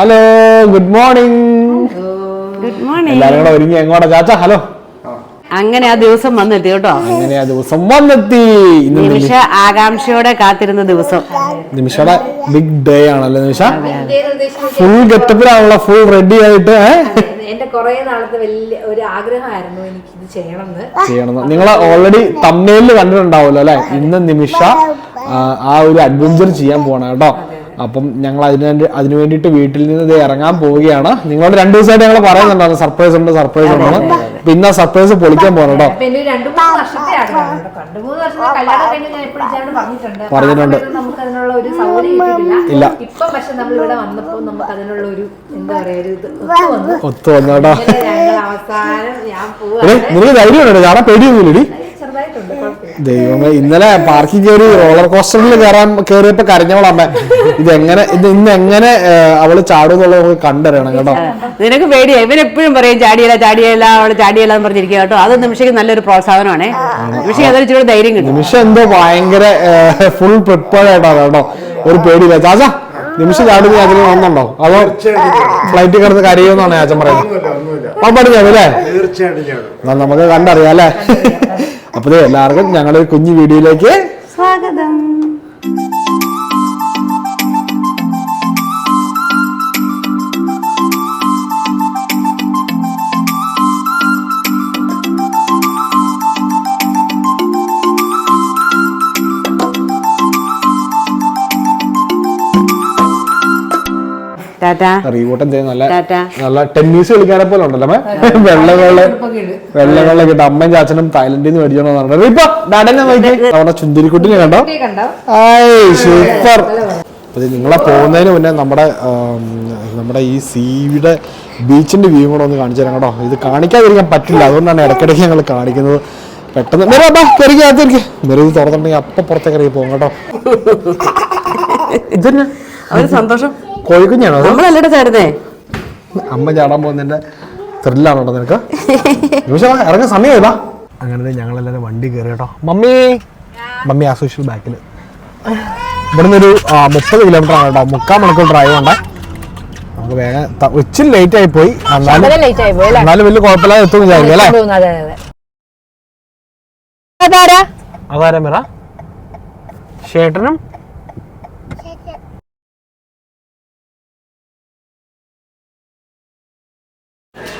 Hello good morning good morning എല്ലാരും കൂടെ ഒരുങ്ങി എങ്ങോട്ടാ? ചാച്ച ഹലോ. അങ്ങനെ ആ ദിവസം വന്നെത്തി കേട്ടോ. അങ്ങനെ ആ ദിവസം വന്നെത്തി. ഇന്ന് നിമിഷ ആകാംക്ഷയോടെ കാത്തിരുന്ന ദിവസം. നിമിഷയുടെ ബിഗ് ഡേ ആണല്ലോ നിമിഷ? ഫുൾ ഗെറ്റപ്പിലാണല്ലോ ഫുൾ റെഡി ആയിട്ട് എന്റെ കുറെ നാളത്തെ വലിയ ഒരു ആഗ്രഹമായിരുന്നു എനിക്ക് ഇത് ചെയ്യണം ചെയ്യണം നിങ്ങൾ ഓൾറെഡി തമ്മേലിൽ കണ്ടിട്ടുണ്ടാവുമല്ലോ അല്ലെ? ഇന്ന് നിമിഷ ആ, ആ ഒരു അഡ്വഞ്ചർ ചെയ്യാൻ പോവാണ് കേട്ടോ. അപ്പം ഞങ്ങൾ അതിന് അതിന് വേണ്ടിയിട്ട് വീട്ടിൽ നിന്ന് ഇത് ഇറങ്ങാൻ പോവുകയാണ്. നിങ്ങളോട് രണ്ടു ദിവസമായിട്ട് ഞങ്ങൾ പറയുന്നുണ്ടായിരുന്നു. സർപ്രൈസ് ഉണ്ട് സർപ്രൈസ് ഉണ്ട് പിന്നെ ആ സർപ്രൈസ് പൊളിക്കാൻ പോകണം പറഞ്ഞിട്ടുണ്ട്. ഇല്ല. ഒത്തു വന്നോട്ടോ ഒത്തു ധൈര്യം നിനക്ക് ധൈര്യമുണ്ടോ? ചാടാൻ പേടിയൊന്നുമില്ലടി. ദൈവമേ ഇന്നലെ പാർക്കിൽ കയറി റോളർ കോസ്റ്ററിൽ കയറാൻ കയറിയപ്പോ കരഞ്ഞവളമ്മ ഇത് എങ്ങനെ ഇത് ഇന്ന് എങ്ങനെ അവൾ ചാടും എന്നുള്ളത് നമുക്ക് കണ്ടറിയണം കേട്ടോ. നിനക്ക് പേടിയാ ഇവരെപ്പോഴും പറയും ചാടിയല്ല ചാടിയല്ല അവൾ ചാടിയല്ല എന്ന് പറഞ്ഞിരിക്കുക കേട്ടോ. അത് നിമിഷയ്ക്ക് നല്ലൊരു പ്രോത്സാഹനമാണ്. നിമിഷം അതൊരു ഇച്ചിരി ധൈര്യം കിട്ടും. നിമിഷം എന്തോ ഭയങ്കര ഫുൾ പ്രിപ്പയർഡ് ആയിട്ടാണ് കേട്ടോ. ഒരു പേടിയില്ല. ചാച്ച നിമിഷം ചാടുന്ന അതിന് വന്നുണ്ടോ? അതോ ഫ്ലൈറ്റ് കിടന്ന് കരയുമെന്നാണ് ചാച്ചൻ പറയുന്നത്. അപ്പം ചാടും അല്ലേ ചാടും നമുക്ക് കണ്ടറിയാം അല്ലേ? അപ്പൊ ദേ എല്ലാവർക്കും ഞങ്ങളുടെ കുഞ്ഞു വീഡിയോയിലേക്ക് സ്വാഗതം. നല്ല ടെന്നീസ് കളിക്കാനെ പോലെ ഉണ്ടല്ലോ അമ്മേ വെള്ള വെള്ള വെള്ള വെള്ള കിട്ടും. അമ്മയും ചാച്ചനും തായ്ലൻഡിൽ നിന്ന് മേടിച്ചോന്ന് പറഞ്ഞു ഇപ്പൊ ഡാഡനെ നോക്കി. നമ്മുടെ ചുന്തിരിക്കുട്ടിനെ കണ്ടോ? സൂപ്പർ. നിങ്ങളെ പോകുന്നതിന് മുന്നേ നമ്മുടെ നമ്മുടെ ഈ സീയുടെ ബീച്ചിന്റെ വ്യൂ കൂടെ ഒന്ന് കാണിച്ചു തരാം കേട്ടോ. ഇത് കാണിക്കാതിരിക്കാൻ പറ്റില്ല. അതുകൊണ്ടാണ് ഇടയ്ക്കിടയ്ക്ക് ഞങ്ങൾ കാണിക്കുന്നത്. പെട്ടെന്ന് മെറ ബാ കയറിക്ക് അകത്തേക്ക് മെറ ഇത് തുറന്നിട്ടുണ്ടെങ്കിൽ അപ്പൊ പുറത്തേക്ക് ഇറങ്ങി പോകും കേട്ടോ. ഇതന്നെ? സന്തോഷം. കോഴിക്കുഞ്ഞാണോ നമ്മളല്ലട ചാടുന്നേ അമ്മ ചാടാൻ പോകുന്നതിന്റെ ത്രില്ലാണോ കേട്ടോ നിനക്ക്? നിമിഷം ഇറങ്ങാൻ സമയമില്ല അങ്ങനെ ഞങ്ങളെല്ലാവരും വണ്ടി കയറി കേട്ടോ. മമ്മി മമ്മി ആസോഷ്യൽ ബാക്കിൽ ഇവിടുന്ന് ഒരു മുപ്പത് കിലോമീറ്റർ ആണ് കേട്ടോ. മുക്കാൽ മണിക്കൂർ ഡ്രൈവ് ഉണ്ട് നമുക്ക് വേഗം ഇച്ചിരി ലേറ്റ് ആയി പോയി. എന്നാലും വലിയ കുഴപ്പമില്ലാതെ എത്തും വിചാരിക്കും അല്ലേ? അതാരാ മിറ? ചേട്ടനും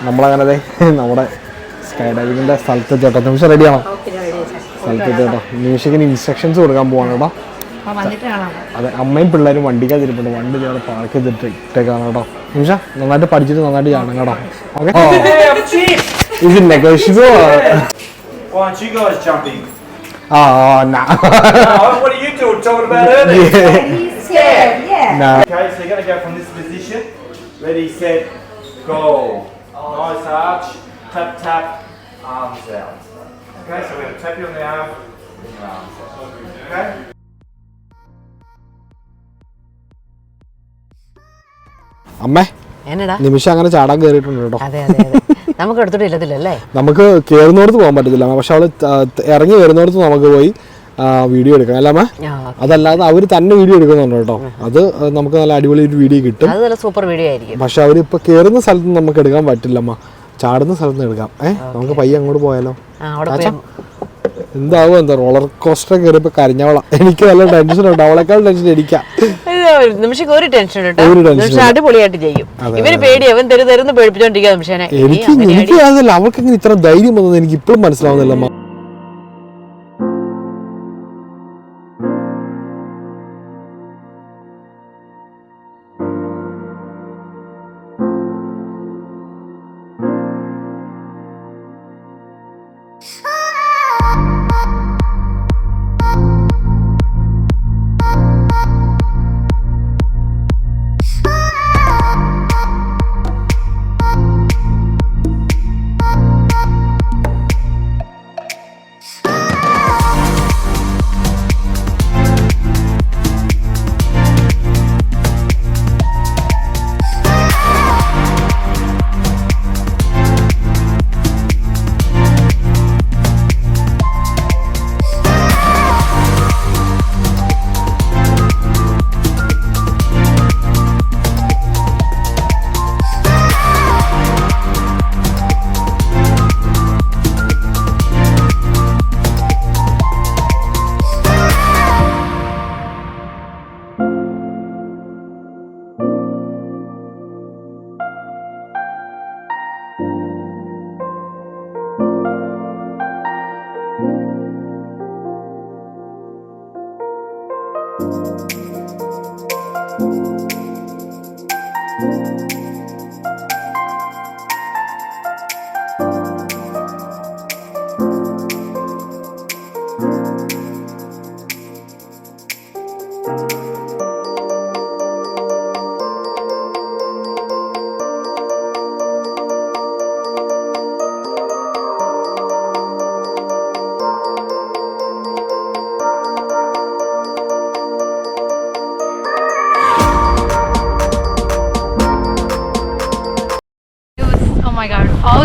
നമ്മളങ്ങനെ ദേ നമ്മുടെ സ്കൈ ഡൈവിങ്ങിന്റെ സ്ഥലത്ത് ചേട്ടാ നിമിഷം റെഡിയാണോ സ്ഥലത്ത് ചേട്ടാ നിമിഷത്തിന് ഇൻസ്ട്രക്ഷൻസ് കൊടുക്കാൻ പോവാണ് കേട്ടോ അതെ അമ്മയും പിള്ളേരും വണ്ടിക്കകത്തിരിപ്പുണ്ട് വണ്ടി ചേട്ടാ പാർക്ക് ചെയ്തിട്ട് ഇട്ടേക്കാണ് കേട്ടോ നിമിഷ നന്നായിട്ട് പഠിച്ചിട്ട് നന്നായിട്ട് ചെയ്യണം കേട്ടോ ഓക്കെ. ഇത് negotiable Why you guys jumping? ആ നാ what are you two talking about earlier? നാ Okay, so you're going to go from this position. Ready, set, go. Nice arch. Tap, tap. Arms out. Okay, so we're going to tap you on the arm. Bring your arms out. Okay? അമ്മേ എന്നടാ നിമിഷം അങ്ങനെ ചാടാൻ കയറിയിട്ടുണ്ട് കേട്ടോ അതെ അതെ അതെ നമുക്ക് എടുത്തിട്ട് ഇല്ലത്തില്ലല്ലേ നമുക്ക് കയറുന്നിടത്ത് പോകാൻ പറ്റത്തില്ല പക്ഷെ അവൾ ഇറങ്ങി വരുന്നോടത്ത് നമുക്ക് പോയി വീഡിയോ എടുക്കണം. അല്ലമ്മ അതല്ലാതെ അവർ തന്നെ വീഡിയോ എടുക്കുന്നുണ്ട് കേട്ടോ. അത് നമുക്ക് നല്ല അടിപൊളി ഒരു വീഡിയോ കിട്ടും. അത് നല്ല സൂപ്പർ വീഡിയോ ആയിരിക്കും. പക്ഷെ അവരിപ്പോ കയറുന്ന സ്ഥലത്ത് നമുക്ക് എടുക്കാൻ പറ്റില്ലമ്മ ചാടുന്ന സ്ഥലത്ത് എടുക്കാം. ഏഹ് നമുക്ക് പയ്യ അങ്ങോട്ട് പോയാലോ? എന്താവും എന്താ റോളർ കോസ്റ്റർ കയറിയപ്പോ കരഞ്ഞവളാ. എനിക്ക് നല്ല ടെൻഷൻ ഉണ്ട്. അവളെക്കാൾ ടെൻഷൻ എനിക്കാ ഒരു ടെൻഷൻ അടിപൊളിയായിട്ട് ചെയ്യും. ഇവർ പേടി അവൻ തരു തരുന്ന് പേടിപ്പിച്ചോണ്ടിരിക്കുക നിമിഷനെ. എനിക്ക് എനിക്ക് അതല്ല അവൾക്ക് ഇങ്ങനെ ഇത്ര ധൈര്യം വന്നത് എനിക്ക് ഇപ്പോഴും മനസ്സിലാവുന്നില്ല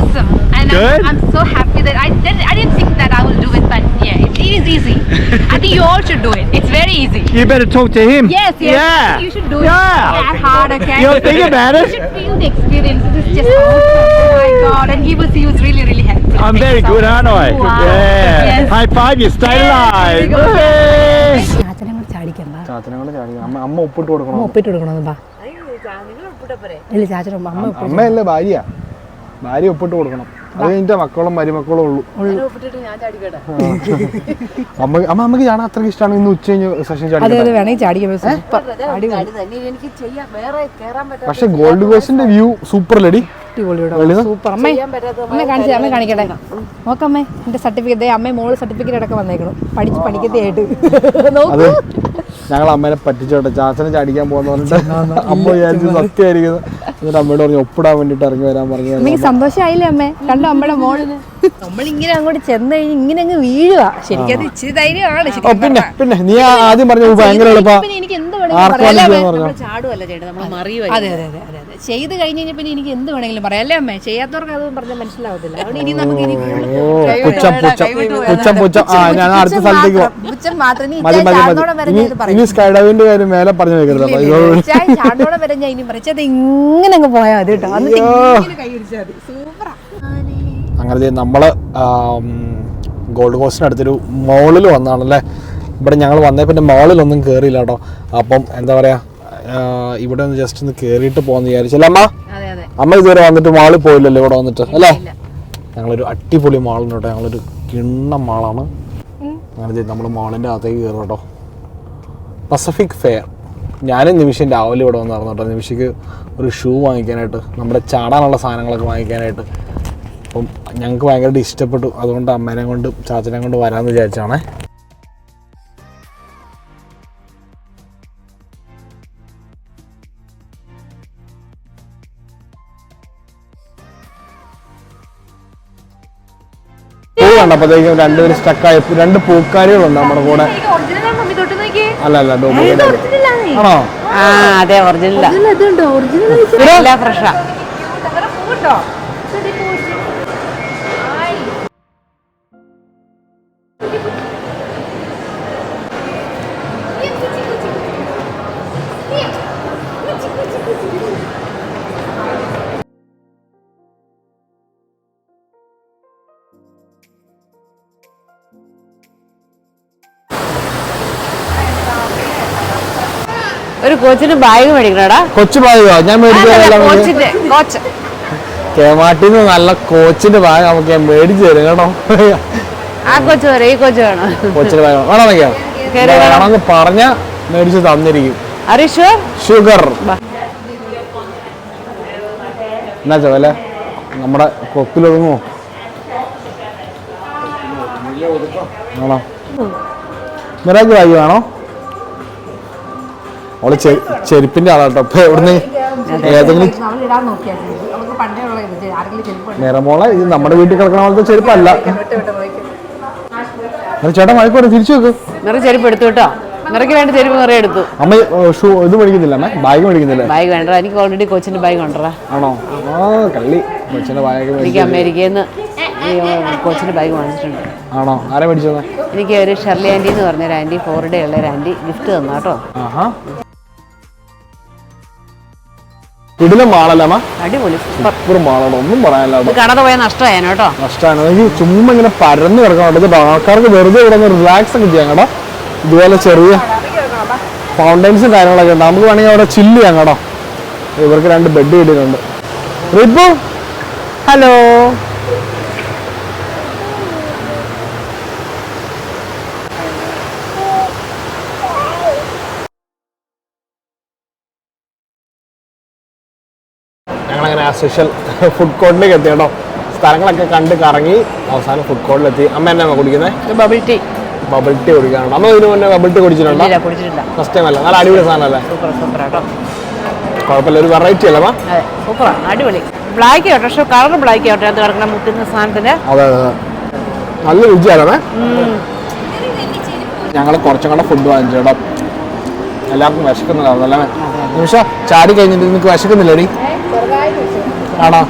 awesome. And Good? I'm, I'm so happy that I, did, I didn't think that I will do it, but yeah, it, it is easy. I think you all should do it. It's very easy. You better talk to him. Yes, yes. Yeah. You should do it. Yeah. That hard, okay? You'll think about it. You should feel the experience. It's is just awesome. Oh my god. And he was, he was really, really happy. I'm very Thank very good, aren't I? Wow. Yeah. Yes. High five, you stay yes. alive. Yes. good. Yay. ചാച്ചനെ കൂടെ ചാടിക്കണ്ട ചാച്ചനെ കൊണ്ട് ചാടി അമ്മ അമ്മ ഒപ്പിട്ട് കൊടുക്കണം ഒപ്പിട്ട് കൊടുക്കണം ബാ ഇല്ല ചാച്ചന അമ്മ അമ്മയല്ലേ ഭാര്യ ഭാര്യ ഒപ്പിട്ട് കൊടുക്കണം. അത് കഴിഞ്ഞിട്ട് മക്കളും മരുമക്കളും ഉള്ളൂ. അമ്മ അമ്മ അമ്മയ്ക്ക് ചാടാൻ അത്രയ്ക്ക് ഇഷ്ടമാണ് ഇന്ന് ഉച്ച കഴിഞ്ഞ് സെഷൻ ചാടി പക്ഷെ ഗോൾഡ് കോസിന്റെ വ്യൂ സൂപ്പർ ലടി വെളിന്ന് സൂപ്പർ. അമ്മേ അമ്മ കാണിച്ചേ അമ്മ കാണിക്കട്ടെ. നോക്കമ്മേ എന്റെ സർട്ടിഫിക്കറ്റ് അമ്മ മോൾ സർട്ടിഫിക്കറ്റ് അടക്കം വന്നേക്കണം. പഠിച്ച് പഠിക്കത്തേയായിട്ട് അത്. ഞങ്ങൾ അമ്മേനെ പറ്റിച്ചോട്ടെ ചാച്ചനെ ചാടിക്കാൻ പോകുന്ന പറഞ്ഞിട്ട് അമ്മ വിചാരിച്ചു സത്യമായിരിക്കുന്നു. എന്നിട്ട് അമ്മയോട് പറഞ്ഞു ഒപ്പിടാൻ വേണ്ടിട്ട് ഇറങ്ങി വരാൻ പറഞ്ഞു അമ്മയ്ക്ക് സന്തോഷമായില്ലേ അമ്മേ? കണ്ടോ അമ്മയുടെ മോൾ? നമ്മളിങ്ങനെ അങ്ങോട്ട് ചെന്ന് കഴിഞ്ഞ് ഇങ്ങനെ അങ്ങ് വീഴുക ശരിക്കും അത് ഇച്ചിരി ധൈര്യമാണ്. പിന്നെ പിന്നെ നീ ആദ്യം പറഞ്ഞു ഭയങ്കര എളുപ്പം പിന്നെ എനിക്ക് എന്ത് ആർക്ക് വേണമെങ്കിലും വേണമെങ്കിലും പറയാം. ചാടുവല്ല ചേട്ടാ. നമ്മൾ അതെ അതെ അതെ അതെ. ചെയ്ത് കഴിഞ്ഞ് കഴിഞ്ഞാൽ പിന്നെ എനിക്ക് എന്ത് വേണമെങ്കിലും പറയാം. അല്ലേ അമ്മേ? ചെയ്യാത്തവർക്ക് അത് പറഞ്ഞാൽ മനസ്സിലാവത്തില്ല. അതുകൊണ്ട് ഇനി നമുക്ക് ഇനി പുച്ഛം പുച്ഛം പുച്ഛം പുച്ഛം. ആ ഞാൻ അടുത്ത സ്ഥലത്തേക്ക് മാത്രം ഇനി മതി ഇച്ചായി മതി. ചാടുന്നോടം വരെ മതി ഞാൻ ഇത് ഇനി- പറയും. ഇനി സ്കൈ കാര്യം മേലെ പറഞ്ഞു വെക്കരുത് ഇച്ചായി വരെ ഞാൻ ഇനി പറയും. അത് ഇങ്ങനെ അങ്ങ് പോയാൽ മതി കേട്ടോ. എന്നിട്ട് ഇങ്ങനെ കൈ പിടിച്ചാൽ മതി. സൂപ്പറാ. അങ്ങനെ നമ്മൾ ആം, ഗോൾഡ് കോസ്റ്റിന് അടുത്തൊരു മോളിൽ വന്നാണല്ലേ? ഇവിടെ ഞങ്ങൾ വന്നേ പിന്നെ മോളിലൊന്നും കയറിയില്ല കേട്ടോ. അപ്പം എന്താ പറയാ ഇവിടെ ഒന്ന് ജസ്റ്റ് ഒന്ന് കേറിയിട്ട് പോകാന്ന് വിചാരിച്ചല്ലേ അമ്മ? അമ്മ ഇതുവരെ വന്നിട്ട് മാളിൽ പോയില്ലല്ലോ ഇവിടെ വന്നിട്ട് അല്ലേ? ഞങ്ങളൊരു അടിപൊളി മാളുണ്ട് കേട്ടോ ഞങ്ങളൊരു കിണ്ണം മാളാണ്. അങ്ങനെ നമ്മൾ മാളിന്റെ അകത്തേക്ക് കയറും കേട്ടോ. പസഫിക് ഫെയർ ഞാനും നിമിഷം രാവിലെ ഇവിടെ വന്നായിരുന്നു കേട്ടോ. നിമിഷയ്ക്ക് ഒരു ഷൂ വാങ്ങിക്കാനായിട്ട് നമ്മുടെ ചാടാനുള്ള സാധനങ്ങളൊക്കെ വാങ്ങിക്കാനായിട്ട്. അപ്പം ഞങ്ങൾക്ക് ഭയങ്കരമായിട്ട് ഇഷ്ടപ്പെട്ടു. അതുകൊണ്ട് അമ്മേനെ കൊണ്ട് ചാച്ചനെ കൊണ്ട് വരാമെന്ന് വിചാരിച്ചാണേ. കണ്ടപ്പോഴത്തേക്കും രണ്ടുപേരും സ്റ്റക്കായി രണ്ട് പൂക്കാരികളുണ്ട് നമ്മുടെ കൂടെ. അല്ല അല്ല ഡ്യൂപ്ലിക്കേറ്റ് ആണോ? ആ അതെ ഒറിജിനൽ ഫ്രഷാ ഒരു കോച്ചിന് ബാഗ് മേടിക്കണടാ. കൊച്ചു ബാഗോ ഞാൻ മേടിച്ചു നല്ല കോച്ചിന്റെ ബാഗ് നമുക്ക് ഞാൻ മേടിച്ചു തരും കേട്ടോ. ആ കൊച്ചു വേറെ ഈ കൊച്ചു വേണോ. കൊച്ചിന് ബാഗ് വേണോ. വേണം. വേണമെന്ന് പറഞ്ഞ മേടിച്ച് തന്നിരിക്കും. ഷുഗർ എന്നാ ചോല നമ്മുടെ കൊക്കിലൊതുങ്ങോ ആണോ മിറാജ് ബാഗ് വേണോ? അവൾ ചെരുപ്പിന്റെ ആളാട്ടോ. അപ്പൊ എവിടുന്ന് ഏതെങ്കിലും നിറമോളെ ഇത് നമ്മുടെ വീട്ടിൽ കിടക്കണ പോലത്തെ ചെരുപ്പല്ല. ചേട്ടാ മഴക്കോട്ടെ തിരിച്ചു വെക്ക് നിറ ചെരുപ്പ് എടുത്തു കേട്ടോ. നിറയ്ക്ക് വേണ്ട ചെരുപ്പ് നിറയെ എടുത്തു. അമ്മ ഷൂ ഇത് മേടിക്കുന്നില്ല അമ്മ? ബാഗ് മേടിക്കുന്നില്ല? ബാഗ് വേണ്ട എനിക്ക് ഓൾറെഡി കോച്ചിന്റെ ബാഗ് കൊണ്ടുവരാ. ആണോ? ആ കള്ളി. കൊച്ചിന്റെ ബാഗ് എനിക്ക് അമേരിക്കയിൽ നിന്ന് കോച്ചിന്റെ ബാഗ് വാങ്ങിച്ചിട്ടുണ്ട്. ആണോ? ആരെ മേടിച്ചത്? എനിക്ക് ഒരു ഷെർലി ആന്റി എന്ന് പറഞ്ഞ ഒരു ആന്റി ഫോർ ഡേ ഉള്ള ഒരു ആന്റി ഗിഫ്റ്റ് തന്നു അടിപൊളി സൂപ്പർ സൂപ്പർ മാളാണ്. ഒന്നും പറയാനില്ല കേട്ടോ. നഷ്ടമാണ്. എനിക്ക് ചുമ്മാ ഇങ്ങനെ പരന്ന് കിടക്കണം ഇത് ആൾക്കാർക്ക് വെറുതെ ഇവിടെ റിലാക്സ് ഒക്കെ ചെയ്യാം കേട്ടോ. ഇതുപോലെ ചെറിയ ഫൗണ്ടൻസും കാര്യങ്ങളൊക്കെ ഉണ്ട്. നമുക്ക് വേണമെങ്കിൽ അവിടെ ചില്ല് ചെയ്യാം കേട്ടോ. ഇവർക്ക് രണ്ട് ബെഡ് കിട്ടിയിട്ടുണ്ട്. റിപ്പു? ഹലോ ആസ്പെഷ്യൽ ഫുഡ് കോർട്ടിലേക്ക് എത്തി കേട്ടോ. സ്ഥലങ്ങളൊക്കെ കണ്ട് കറങ്ങി അവസാനം ഫുഡ് കോർട്ടിലെത്തി അമ്മ എന്നാ കുടിക്കുന്നത് ബബിൾ ടീ ബബിൾ ടീ കുടിക്കാനുണ്ട് അമ്മ ഇതിന് മുന്നേ ബബിൾ ടീ കുടിച്ചിട്ടുണ്ടോ? ഫസ്റ്റ് ടൈം അല്ല. നല്ല അടിപൊളി സാധനമല്ലേ? കുഴപ്പമില്ല ഒരു വെറൈറ്റി അല്ലേ സൂപ്പറാണ് അടിപൊളി. ബ്ലാക്ക് ആവട്ടെ പക്ഷെ കളർ ബ്ലാക്ക് കേട്ടോ അത് കിടക്കുന്ന മുട്ടുന്ന സാധനത്തിന്. അതെ അതെ നല്ല രുചിയാണേ ഞങ്ങൾ കുറച്ചും കൂടെ ഫുഡ് വാങ്ങിച്ചു കേട്ടോ. എല്ലാവർക്കും വിശക്കുന്നുണ്ടാവും അല്ലേ? നിമിഷം ചാടി കഴിഞ്ഞിട്ട് നിനക്ക് വിശക്കുന്നില്ലടി? ആണോ?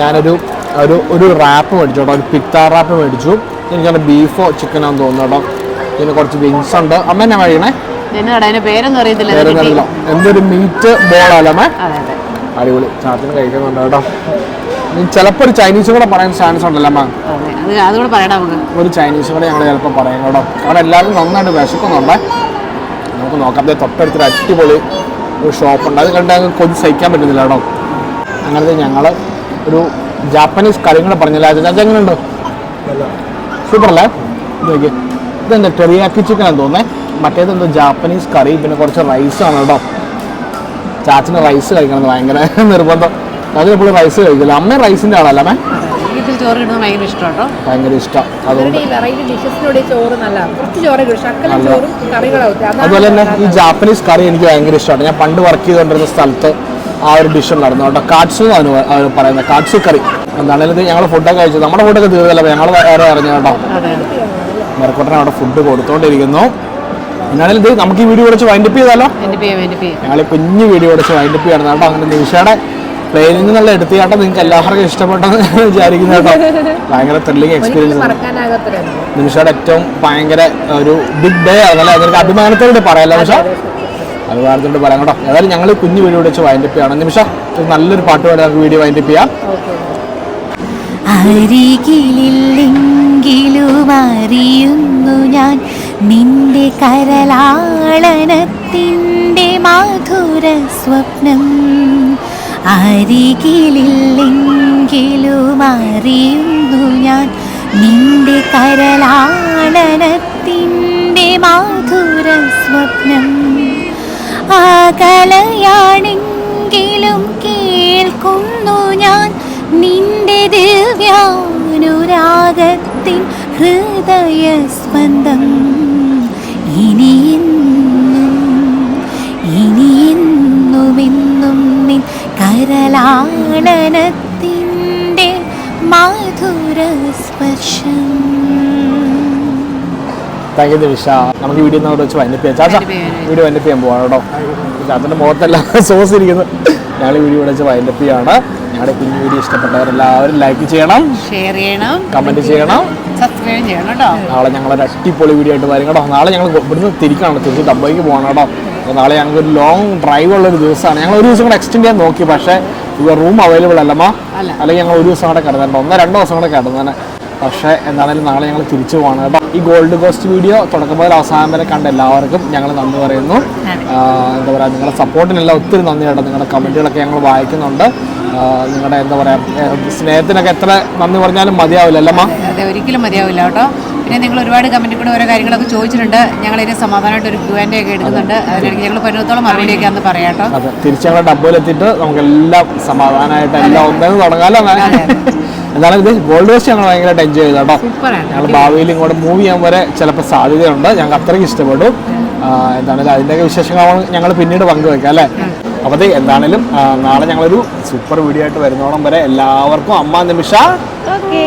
ഞാനൊരു ഒരു ഒരു റാപ്പ് മേടിച്ചു കേട്ടോ. ഒരു പിത്താർ റാപ്പ് മേടിച്ചു. എനിക്കത് ബീഫോ ചിക്കനോ തോന്നുന്നു കേട്ടോ. പിന്നെ കുറച്ച് വിങ്സ് ഉണ്ട്. അമ്മ എന്നാ കഴിയണേ പേരൊന്നും അറിയത്തില്ല. എന്തൊരു മീറ്റ് ബോളല്ലേ അമ്മേ? അടിപൊളി. ചാത്തിന് കഴിക്കുന്നുണ്ട് കേട്ടോ. ചിലപ്പോൾ ഒരു ചൈനീസ് കൂടെ പറയാൻ ചാൻസ് ഉണ്ടല്ലോ അമ്മ. ഒരു ചൈനീസ് കൂടെ ഞങ്ങൾ ചിലപ്പോൾ പറയാം കേട്ടോ. അവിടെ എല്ലാവരും നന്നായിട്ട് വിശക്കുന്നുണ്ടേ. നമുക്ക് നോക്കാം. തൊട്ടടുത്തൊരു അടിപൊളി ഒരു ഷോപ്പുണ്ട് അത് കണ്ടാൽ കൊതി സഹിക്കാൻ പറ്റുന്നില്ല കേട്ടോ. അങ്ങനത്തെ ഞങ്ങൾ ഒരു ജാപ്പനീസ് കറിയും കൂടെ പറഞ്ഞില്ല? അത് അതെങ്ങനെയുണ്ട് സൂപ്പർ അല്ലേ. ഇത് നോക്കിയേ ഇതെന്താ ടെറിയാക്കി ചിക്കൻ എന്ന് തോന്നേ മറ്റേതെന്തോ ജാപ്പനീസ് കറി പിന്നെ കുറച്ച് റൈസാണ് കേട്ടോ. ചാച്ചിന് റൈസ് കഴിക്കണമെന്ന് ഭയങ്കര നിർബന്ധം. അതിനെപ്പോഴും റൈസ് കഴിക്കില്ല. അമ്മ? റൈസിന്റെ ആളല്ല ഇടുന്നത് ഭയങ്കര ഇഷ്ടം. അതുപോലെ തന്നെ ഈ ജാപ്പനീസ് കറി എനിക്ക് ഭയങ്കര ഇഷ്ടമാണ്. ഞാൻ പണ്ട് വർക്ക് ചെയ്തുകൊണ്ടിരുന്ന സ്ഥലത്ത് ആ ഒരു ഡിഷ് ഉണ്ടായിരുന്നു കേട്ടോ. കാട്സു എന്ന് പറയുന്നത്. കാട്സു കറി. എന്താണെങ്കിലും ഞങ്ങൾ ഫുഡൊക്കെ കഴിച്ചത് നമ്മുടെ ഫുഡൊക്കെ തീർന്നല്ല ഞങ്ങൾ വേറെ അറിഞ്ഞു കേട്ടോ. മെറക്കോട്ടനെ അവിടെ ഫുഡ് കൊടുത്തോണ്ടിരിക്കുന്നു. എന്നാലും ഇത് നമുക്ക് ഈ വീഡിയോ കുറച്ച് വൈൻഡപ്പ് ചെയ്താലോ? ഞങ്ങൾ കുഞ്ഞു വീഡിയോ കുറച്ച് വൈൻഡപ്പ് ചെയ്യണം കേട്ടോ. അങ്ങനെ നിമിഷയുടെ പ്ലെയിനിൽ നിന്നുള്ള കേട്ടോ. നിങ്ങൾക്ക് എല്ലാവർക്കും ഇഷ്ടപ്പെട്ടെന്ന് വിചാരിക്കുന്നു കേട്ടോ. ഭയങ്കര ത്രില്ലിംഗ് എക്സ്പീരിയൻസ് നിമിഷയുടെ ഏറ്റവും ഭയങ്കര ഒരു ബിഗ് ഡേ ആണല്ലേ അതൊരു അഭിമാനത്തോടെ പറയാലോ നിമിഷ? അഭിമാനത്തോട് പറയാം കേട്ടോ. ഏതായാലും ഞങ്ങൾ കുഞ്ഞു വീഡിയോ വെച്ച് വൈൻഡപ്പ് ചെയ്യണം. നിമിഷം നല്ലൊരു പാട്ട് പാടി നമുക്ക് വീഡിയോ വൈൻഡപ്പ് ചെയ്യാം. അരികിലില്ലെങ്കിലും ഞാൻ നിന്റെ കരലാളനത്തിന്റെ മാധുര സ്വപ്നം. അരികിലില്ലെങ്കിലും അറിയുന്നു ഞാൻ നിന്റെ കരലാളനത്തിന്റെ മാധുര സ്വപ്നം. അകലയാണെങ്കിലും കേൾക്കുന്നു ഞാൻ. നിന്റെ ദിവ്യാനുരാഗത്തിൻ ഹൃദയസ്പന്ദം. ഇനിയെന്നും ഇനിയെന്നുമെന്നും നിൻ കരലാളനത്തിന്റെ മാധുര സ്പർശം താങ്ക് യു ദിവിഷ നമുക്ക് വീഡിയോ ഒന്ന് വെച്ച് വൈൻഡപ്പ് ചെയ്യാം. ചാച്ച വീഡിയോ വൈൻഡപ്പ് ചെയ്യാൻ പോവാണ് കേട്ടോ. ചാച്ചന്റെ മുഖത്തെല്ലാം സോസ് ഇരിക്കുന്നു. ഞങ്ങൾ വീഡിയോ വെച്ച് വൈൻഡപ്പ് ചെയ്യാണ്. ഞങ്ങളുടെ കുഞ്ഞു വീഡിയോ ഇഷ്ടപ്പെട്ടവരെല്ലാവരും ലൈക്ക് ചെയ്യണം. ഷെയർ ചെയ്യണം. കമന്റ് ചെയ്യണം. സബ്സ്ക്രൈബ് ചെയ്യണം കേട്ടോ. നാളെ ഞങ്ങളൊരു അടിപൊളി വീഡിയോ ആയിട്ട് വരും കേട്ടോ. നാളെ ഞങ്ങൾ ഇവിടുന്ന് തിരിക്കണം. തിരിച്ച് ഡബ്ബയ്ക്ക് പോകണം കേട്ടോ. അപ്പോൾ നാളെ ഞങ്ങൾക്ക് ഒരു ലോങ് ഡ്രൈവ് ഉള്ള ഒരു ദിവസമാണ്. ഞങ്ങൾ ഒരു ദിവസം കൂടെ എക്സ്റ്റെൻഡ് ചെയ്യാൻ നോക്കി. പക്ഷേ ഇവ റൂം അവൈലബിൾ അല്ലമ്മ. അല്ല. അല്ലെങ്കിൽ ഞങ്ങൾ ഒരു ദിവസം കൂടെ കിടന്നിട്ടുണ്ട് ഒന്നോ രണ്ടോ ദിവസം കൂടെ കിടന്നേനെ. പക്ഷേ എന്താണെങ്കിലും നാളെ ഞങ്ങൾ തിരിച്ചു പോകണം കേട്ടോ. ഈ ഗോൾഡ് കോസ്റ്റ് വീഡിയോ തുടക്കം മുതൽ അവസാനം വരെ കണ്ട എല്ലാവർക്കും ഞങ്ങൾ നന്ദി പറയുന്നു. എന്താ പറയുക നിങ്ങളുടെ സപ്പോർട്ടിനെല്ലാം ഒത്തിരി നന്ദി കേട്ടോ. നിങ്ങളുടെ കമന്റുകളൊക്കെ ഞങ്ങൾ വായിക്കുന്നുണ്ട്. നിങ്ങളുടെ എന്താ പറയുക സ്നേഹത്തിനൊക്കെ എത്ര നന്ദി പറഞ്ഞാലും മതിയാവില്ല അല്ലമ്മ അതെ ഒരിക്കലും മതിയാവില്ല കേട്ടോ. പിന്നെ നിങ്ങൾ ഒരുപാട് കമന്റിൽ കൂടെ ഓരോ കാര്യങ്ങളൊക്കെ ചോദിച്ചിട്ടുണ്ട്. ഞങ്ങൾ ഇതിന് സമാധാനമായിട്ട് ഒരു ക്യൂ ഒക്കെ എടുക്കുന്നുണ്ട്. അതിനിടയ്ക്ക് ഞങ്ങൾ പരുവത്തോളം മറുപടിയൊക്കെ അന്ന് പറയാം കേട്ടോ. അതെ. തിരിച്ച് ഞങ്ങളുടെ ഡബ്ബയിലെത്തിയിട്ട് നമുക്ക് എല്ലാം സമാധാനമായിട്ട് എല്ലാം ഒന്നും തുടങ്ങാലോ എന്നാലും ഇത്? ഗോൾഡ് കോസ്റ്റ് ഞങ്ങൾ ഭയങ്കരമായിട്ട് എൻജോയ് ചെയ്തു കേട്ടോ. ഞങ്ങൾ ഭാവിയിൽ ഇങ്ങോട്ട് മൂവ് ചെയ്യാൻ വരെ ചിലപ്പോൾ സാധ്യതയുണ്ട്. ഞങ്ങൾക്ക് അത്രയ്ക്ക് ഇഷ്ടപ്പെട്ടു. എന്താണ് എന്താണെങ്കിലും അതിന്റെയൊക്കെ വിശേഷങ്ങൾ ഞങ്ങൾ പിന്നീട് പങ്കുവെക്കാം അല്ലേ? അപ്പോൾ എന്താണേലും ആ, നാളെ ഞങ്ങളൊരു സൂപ്പർ വീഡിയോ ആയിട്ട് വരുന്നോളം വരെ എല്ലാവർക്കും അമ്മ നിമിഷ ഓക്കേ